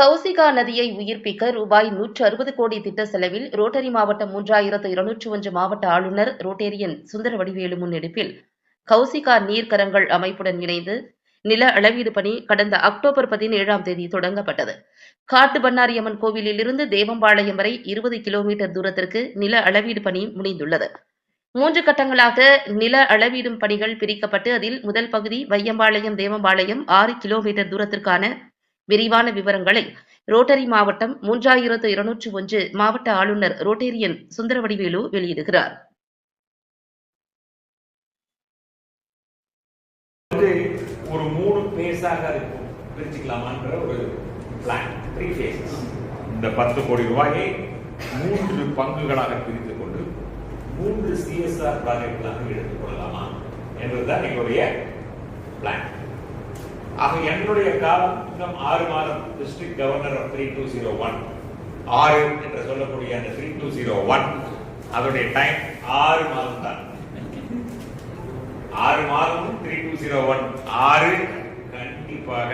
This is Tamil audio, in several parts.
கௌசிகா நதியை உயிர்ப்பிக்க ரூபாய் நூற்று அறுபது கோடி திட்ட செலவில் ரோட்டரி மாவட்டம் மூன்றாயிரத்து இருநூற்று ஒன்று மாவட்ட ஆளுநர் ரோட்டேரியன் சுந்தர வடிவேலு முன்னெடுப்பில் கௌசிகா நீர்க்கரங்கள் அமைப்புடன் இணைந்து நில அளவீடு பணி கடந்த அக்டோபர் பதினேழாம் தேதி தொடங்கப்பட்டது. காட்டு பண்ணாரியம்மன் கோவிலிலிருந்து தேவம்பாளையம் வரை இருபது கிலோமீட்டர் தூரத்திற்கு நில அளவீடு பணி முடிந்துள்ளது. மூன்று கட்டங்களாக நில அளவீடும் பணிகள் பிரிக்கப்பட்டு அதில் முதல் பகுதி வையம்பாளையம் தேவம்பாளையம் ஆறு கிலோமீட்டர் தூரத்திற்கான விரிவான விவரங்களை ரோட்டரி மாவட்டம் மூன்றாயிரத்து இருநூற்று ஒன்று மாவட்ட ஆளுநர் ரோட்டேரியன் சுந்தரவடிவேலு வெளியிடுகிறார். ஒரு மூணு பேஸாக இருக்கும் பிரிச்சுக்கலாமான்ற ஒரு பிளான் த்ரீ ஃபேஸஸ் இந்த பத்து கோடி ரூபாயை மூன்று பங்குகளாக பிரித்து கொண்டு மூன்று சிஎஸ்ஆர் ப்ராஜெக்ட்களாக எடுத்துக் கொள்ளலாமா? என்பதுதான் எங்களுடைய பிளான் ஆக என்னுடைய காலம் இன்னும் ஆறு மாதம் district governor of three two zero one ஆறு என்று சொல்லக்கூடிய அந்த த்ரீ டூ ஜீரோ ஒன் அதோடைய டைம் ஆறு மாதம் தான் ஆறு மாதம் த்ரீ டூ ஜீரோ ஒன் ஆறு கண்டிப்பாக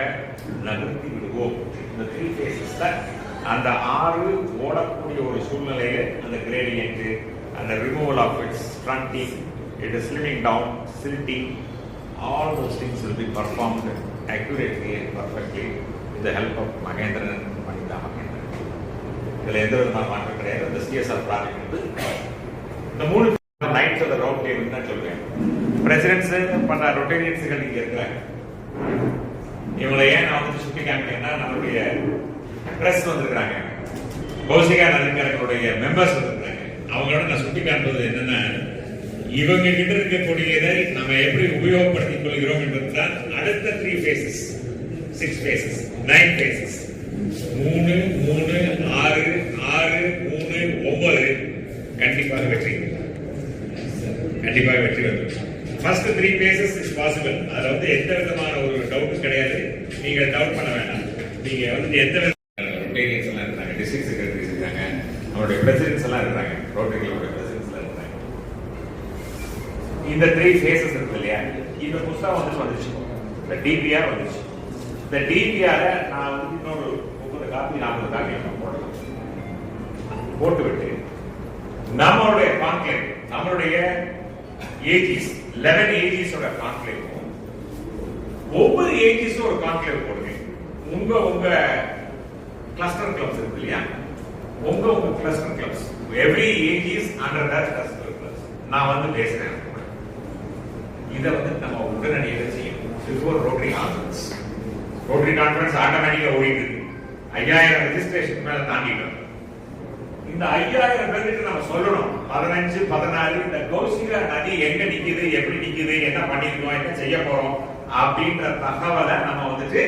நகர்த்தி விடுவோம். இந்த த்ரீ ஃபேஸஸ்ல அந்த ஆறு ஓடக்கூடிய ஒரு சூழ்நிலையில அந்த கிரேடியன்ட் அந்த removal of its fronting it is slimming down silting all those things will be performed accurately and perfectly with the help of Mahendran and Manitha Mahendran இதில் எந்த விதமான மாற்றம் கிடையாது. இந்த சிஎஸ்ஆர் ப்ராஜெக்ட் வந்து இந்த மூணு நைட்ஸ் அந்த ரவுண்ட் டேபிள் தான் சொல்றேன். பிரசிடென்ட்ஸ் பல ரொட்டேரியன்ஸுகள் இங்கே இருக்கிறாங்க. இவங்களை ஏன் நான் வந்து சுட்டி காமிக்கிறேன்னா நம்மளுடைய பிரஸ் வந்திருக்கிறாங்க. கௌசிகா நதிக்கரங்களுடைய மெம்பர்ஸ் வந்திருக்கிறாங்க. அவங்களோட நான் சுட்டி காண்பது என்னென்ன இவங்க கிட்ட இருக்கக்கூடியதை நம்ம எப்படி உபயோகப்படுத்திக் கொள்கிறோம் என்பதுதான் அடுத்த three phases six phases nine phases மூணு மூணு ஆறு ஆறு மூணு ஒன்பது. கண்டிப்பாக வெற்றி. கண்டிப்பாக வெற்றி வரும் first three phases is possible அதுல வந்து எந்த விதமான ஒரு டவுட்டும் கிடையாது. நீங்க டவுட் பண்ண வேண்டாம். நீங்க வந்து எந்த ரொட்டேரியன்ஸ் எல்லாம் இருக்காங்க டிஸ்ட்ரிக்ட் செக்ரட்டரிஸ் இருக்காங்க. அவருடைய பிரசிடென்ட்ஸ் எல்லாம் இருக்காங்க ரோட்டரிகளுடைய இந்த த்ரீ ஃபேஸஸ் இருக்கு இல்லையா? இந்த புஸ்தகம் வந்து வந்துச்சு. இந்த டிபிஆர் வந்துச்சு. இந்த டிபிஆர நான் வந்து இன்னொரு முப்பது காப்பி நாற்பது காப்பி நம்ம போடலாம் போட்டு விட்டு நம்மளுடைய கான்க்ளேவ் நம்மளுடைய ஏஜிஸ் லெவன் ஏஜிஸோட கான்க்ளேவ் ஒவ்வொரு ஏஜிஸும் ஒரு கான்க்ளேவ் போடுங்க. உங்க உங்க கிளஸ்டர் கிளப்ஸ் இருக்கு இல்லையா? உங்க உங்க cluster clubs every AGs under that cluster clubs நான் வந்து பேசுறேன். இதை வந்து நம்ம உடனடியாக செய்யணும். Before Rotary conference Rotary conference ஆட்டோமேட்டிக்காக ஓடிட்டு இருக்கு. ஐயாயிரம் ரெஜிஸ்ட்ரேஷன் மேல தாண்டிட்டோம். இந்த ஐயாயிரம் பேருக்கு நம்ம சொல்லணும். பதினஞ்சு பதினாறு இந்த கௌசிகா நதி எங்க நிக்குது எப்படி நிக்குது என்ன பண்ணிருக்கோம் என்ன செய்ய போறோம் அப்படின்ற தகவலை நம்ம வந்துட்டு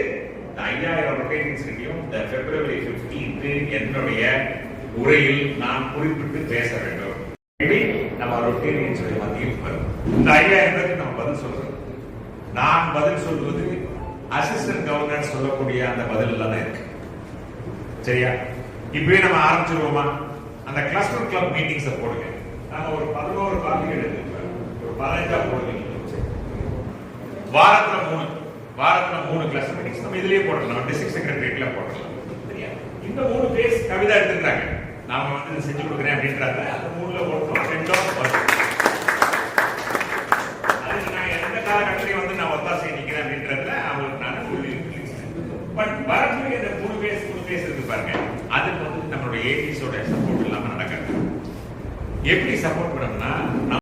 இந்த ஐயாயிரம் ரொட்டேஷன்ஸ் கிட்டையும் இந்த பிப்ரவரி 15th என்னுடைய உரையில் நான் குறிப்பிட்டு பேச வேண்டும். நம்ம ரொட்டேரியன்ஸ் மத்தியில் வரும். இந்த ஐயாயிரம் பேருக்கு நம்ம பதில் சொல்றோம் நான் பதில் சொல்வது அசிஸ்டன்ட் கவர்னர் சொல்லக்கூடிய அந்த பதில் தான் இருக்கு. சரியா? இப்பவே நம்ம ஆரம்பிச்சிருவோமா? அந்த கிளஸ்டர் கிளப் மீட்டிங்ஸை போடுங்க. நாங்க ஒரு பதினோரு காப்பி எடுத்து ஒரு பதினஞ்சா போடுங்க. வாரத்துல மூணு. வாரத்துல மூணு கிளஸ்டர் மீட்டிங்ஸ் நம்ம இதுலயே போடலாம். டிஸ்ட்ரிக்ட் செக்ரட்டரியேட்ல போடலாம். சரியா? இந்த மூணு பேஸ் கவிதா எடுத்துக்கிறாங்க. நாம வந்து செஞ்சு கொடுக்குறேன் அப்படின்றாங்க. அந்த மூணுல ஒருத்தரும் ரெண்டோ வரும் அதுக்கு நான் எந்த காலகட்டத்திலையும் வந்து நான் ஒத்தாசை நிக்கிறேன் அப்படின்றதுல அவங்களுக்கு நான் உறுதி பட் வரக்கூடிய இந்த மூணு பேஸ் மூணு பேஸ் இருக்கு பாருங்க. அதுக்கு வந்து நம்மளுடைய ஏபிஸோட சப்போர்ட் இல்லாம நடக்காது. எப்படி சப்போர்ட் பண்ணோம்னா